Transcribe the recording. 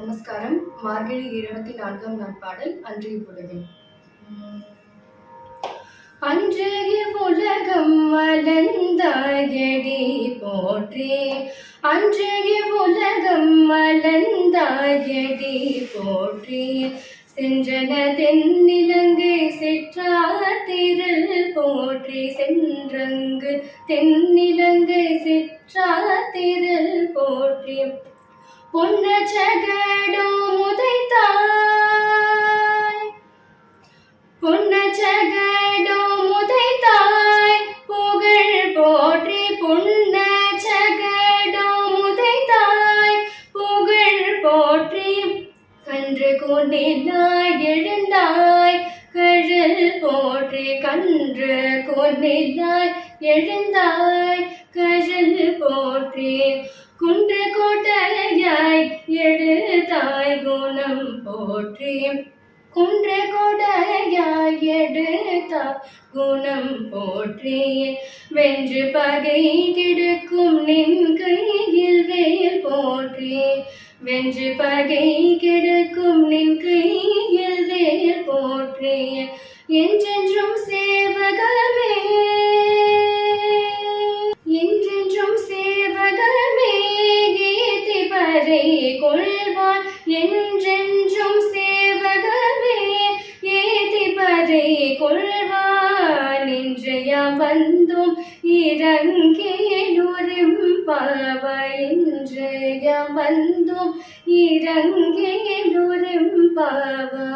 நமஸ்காரம். மார்கழி இருபத்தி நான்காம் நாட்பாடல் அன்றைய பொழுது அன்றைய உலகம் மலந்தாயடி போற்றே. அன்றைய உலகம் மலந்தாயடி போற்றே. சென்றன தென்னிலங்கை சிற்றாத்திரல் போற்றி. சென்றங்கு தென்னிலங்கை சிற்றாத்திரல் போற்றி. பொன்ன ஜகடோ முதைத்தாய். பொன்ன ஜகடோ முதைத்தாய். புகழ் போற்றி பொன்ன ஜகடோ முதைத்தாய். புகழ் போற்றி கன்று கொண்டிலாய் எழுந்தாய். கழல் போற்றி கன்று கொண்டிலாய் எழுந்தாய். கழல் போற்றி குன்று கோட்டையாய் எழுதாய் குணம் போற்றி. குன்று கோட்டையாய் எடுத்தாய் குணம் போற்றி. வென்று பகை கெடுக்கும் நின் கையில் வேல் போற்றி. வென்று பகை கெடுக்கும் நின் கையில் வேல் போற்றி. என்றென்றும் சேவகர் அவரை கொள்வான் இன்றையாம் வந்தும் இறங்கேலுரும் பாவ வந்தும் இறங்கேலுரும் பாவா.